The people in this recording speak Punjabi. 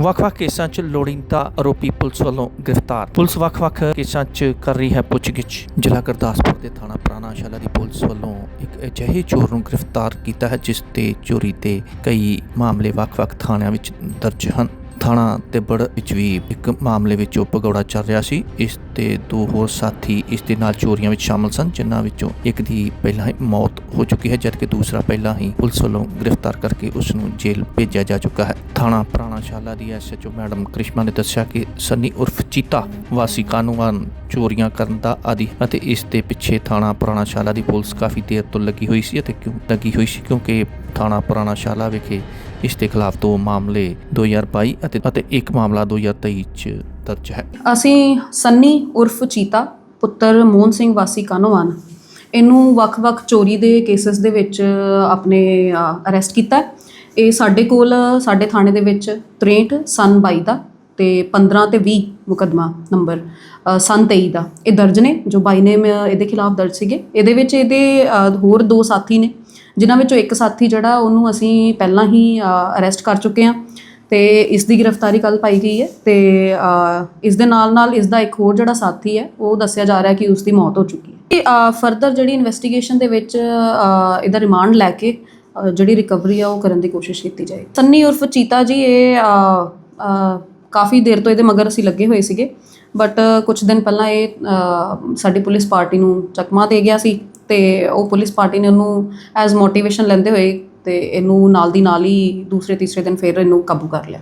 ਵੱਖ-ਵੱਖ ਕੇਸਾਂ 'ਚ ਲੋੜੀਂਦਾ ਆਰੋਪੀ ਪੁਲਿਸ ਵੱਲੋਂ ਗ੍ਰਿਫਤਾਰ। ਪੁਲਿਸ ਵੱਖ-ਵੱਖ ਕੇਸਾਂ 'ਚ ਕਰ ਰਹੀ ਹੈ ਪੁੱਛਗਿੱਛ। ਜ਼ਿਲ੍ਹਾ ਗੁਰਦਾਸਪੁਰ ਦੇ ਥਾਣਾ ਪੁਰਾਣਾ ਸ਼ਾਲਾ ਦੀ ਪੁਲਿਸ ਵੱਲੋਂ ਇੱਕ ਅਜਿਹੇ ਚੋਰ ਨੂੰ ਗ੍ਰਿਫਤਾਰ ਕੀਤਾ ਹੈ, ਜਿਸ ਤੇ ਚੋਰੀ ਦੇ ਕਈ ਮਾਮਲੇ ਵੱਖ-ਵੱਖ ਥਾਣਿਆਂ ਵਿੱਚ ਦਰਜ ਹਨ। ਥਾਣਾ ਤਿੱਬੜ ਵਿੱਚ ਵੀ ਇੱਕ ਮਾਮਲੇ ਵਿੱਚ ਉਹ ਭਗੌੜਾ ਚੱਲ ਰਿਹਾ ਸੀ। ਇਸ ਤੇ ਦੋ ਹੋਰ ਸਾਥੀ ਇਸ ਦੇ ਨਾਲ ਚੋਰੀਆਂ ਵਿੱਚ ਸ਼ਾਮਲ ਸਨ, ਜਿਨ੍ਹਾਂ ਵਿੱਚੋਂ ਇੱਕ ਦੀ ਪਹਿਲਾਂ ਹੀ ਮੌਤ ਹੋ ਚੁੱਕੀ ਹੈ, ਜਦਕਿ ਦੂਸਰਾ ਪਹਿਲਾਂ ਹੀ ਪੁਲਿਸ ਵੱਲੋਂ ਗ੍ਰਿਫਤਾਰ ਕਰਕੇ ਉਸ ਨੂੰ ਜੇਲ੍ਹ ਭੇਜਿਆ ਜਾ ਚੁੱਕਾ ਹੈ। ਥਾਣਾ ਪੁਰਾਣਾ ਸ਼ਾਲਾ ਦੀ ਐਸਐਚਓ ਮੈਡਮ ਕ੍ਰਿਸ਼ਮਾ ਨੇ ਦੱਸਿਆ ਕਿ ਸੰਨੀ ਉਰਫ ਚੀਤਾ ਵਾਸੀ ਕਾਨੂੰਨ ਚੋਰੀਆਂ ਕਰਨ ਦਾ ਆਦੀ ਅਤੇ ਇਸ ਦੇ ਪਿੱਛੇ ਥਾਣਾ ਪੁਰਾਣਾ ਸ਼ਾਲਾ ਦੀ ਪੁਲਿਸ ਕਾਫੀ ਦੇਰ ਤੋਂ ਲੱਗੀ ਹੋਈ ਸੀ ਅਤੇ ਕਿਉਂ ਲੱਗੀ ਹੋਈ ਸੀ, ਕਿਉਂਕਿ ਥਾਣਾ ਪੁਰਾਣਾ ਸ਼ਾਲਾ ਵਿਖੇ ਇਸ ਦੇ ਖਿਲਾਫ ਦੋ ਮਾਮਲੇ 2022 ਅਤੇ ਅਤੇ ਇੱਕ ਮਾਮਲਾ 2023 ਚ ਦਰਜ ਹੈ। ਅਸੀਂ ਸੰਨੀ ਉਰਫ ਚੀਤਾ ਪੁੱਤਰ ਮੋਹਨ ਸਿੰਘ ਵਾਸੀ ਕਾਨੋਵਾਨ ਇਹਨੂੰ ਵੱਖ-ਵੱਖ ਚੋਰੀ ਦੇ ਕੇਸਸ ਦੇ ਵਿੱਚ ਆਪਣੇ ਅਰੈਸਟ ਕੀਤਾ ਇਹ ਸਾਡੇ ਕੋਲ ਸਾਡੇ ਥਾਣੇ ਦੇ ਵਿੱਚ 63 ਸਨ 22 ਦਾ ਤੇ 15 ਤੇ 20 ਮੁਕਦਮਾ ਨੰਬਰ ਅ, ਸਨ 23 ਦਾ। ਇਹ ਦਰਜ ਨੇ ਜੋ ਬਾਈ ਨੇ ਇਹਦੇ ਖਿਲਾਫ ਦਰਜ ਸੀਗੇ। ਇਹਦੇ ਵਿੱਚ ਇਹਦੇ ਹੋਰ ਦੋ ਸਾਥੀ ਨੇ। ਜਿਨ੍ਹਾਂ ਵਿੱਚੋਂ ਇੱਕ ਸਾਥੀ ਜਿਹੜਾ, ਉਹਨੂੰ ਅਸੀਂ ਪਹਿਲਾਂ ਹੀ ਅਰੈਸਟ ਕਰ ਚੁੱਕੇ ਹਾਂ ਤੇ ਇਸ ਦੀ ਗ੍ਰਿਫਤਾਰੀ ਕੱਲ ਪਾਈ ਗਈ ਹੈ ਤੇ ਇਸ ਦੇ ਨਾਲ ਨਾਲ ਇਸ ਦਾ ਇੱਕ ਹੋਰ ਜਿਹੜਾ ਸਾਥੀ ਹੈ, ਉਹ ਦੱਸਿਆ ਜਾ ਰਿਹਾ ਕਿ ਉਸ ਦੀ ਮੌਤ ਹੋ ਚੁੱਕੀ ਹੈ। ਫਰਦਰ ਜਿਹੜੀ ਇਨਵੈਸਟੀਗੇਸ਼ਨ ਦੇ ਵਿੱਚ ਇਹਦਾ ਰਿਮਾਂਡ ਲੈ ਕੇ ਜਿਹੜੀ ਰਿਕਵਰੀ ਆ, ਉਹ ਕਰਨ ਦੀ ਕੋਸ਼ਿਸ਼ ਕੀਤੀ ਜਾਏ ਸੰਨੀ ਉਰਫ ਚੀਤਾ ਜੀ, ਇਹ ਕਾਫੀ ਦੇਰ ਤੋਂ ਇਹਦੇ ਮਗਰ ਅਸੀਂ ਲੱਗੇ ਹੋਏ ਸੀਗੇ ਬਟ ਕੁਝ ਦਿਨ ਪਹਿਲਾਂ ਇਹ ਸਾਡੀ ਪੁਲਿਸ ਪਾਰਟੀ ਨੂੰ ਚਕਮਾ ਦੇ ਗਿਆ ਸੀ। ਤੇ ਉਹ ਪੁਲਿਸ ਪਾਰਟੀ ਨੇ ਉਹਨੂੰ ਐਜ਼ ਮੋਟੀਵੇਸ਼ਨ ਲੈਂਦੇ ਹੋਏ ਤੇ ਇਹਨੂੰ ਨਾਲ ਦੀ ਨਾਲ ਹੀ ਦੂਸਰੇ ਤੀਸਰੇ ਦਿਨ ਫਿਰ ਇਹਨੂੰ ਕਾਬੂ ਕਰ ਲਿਆ।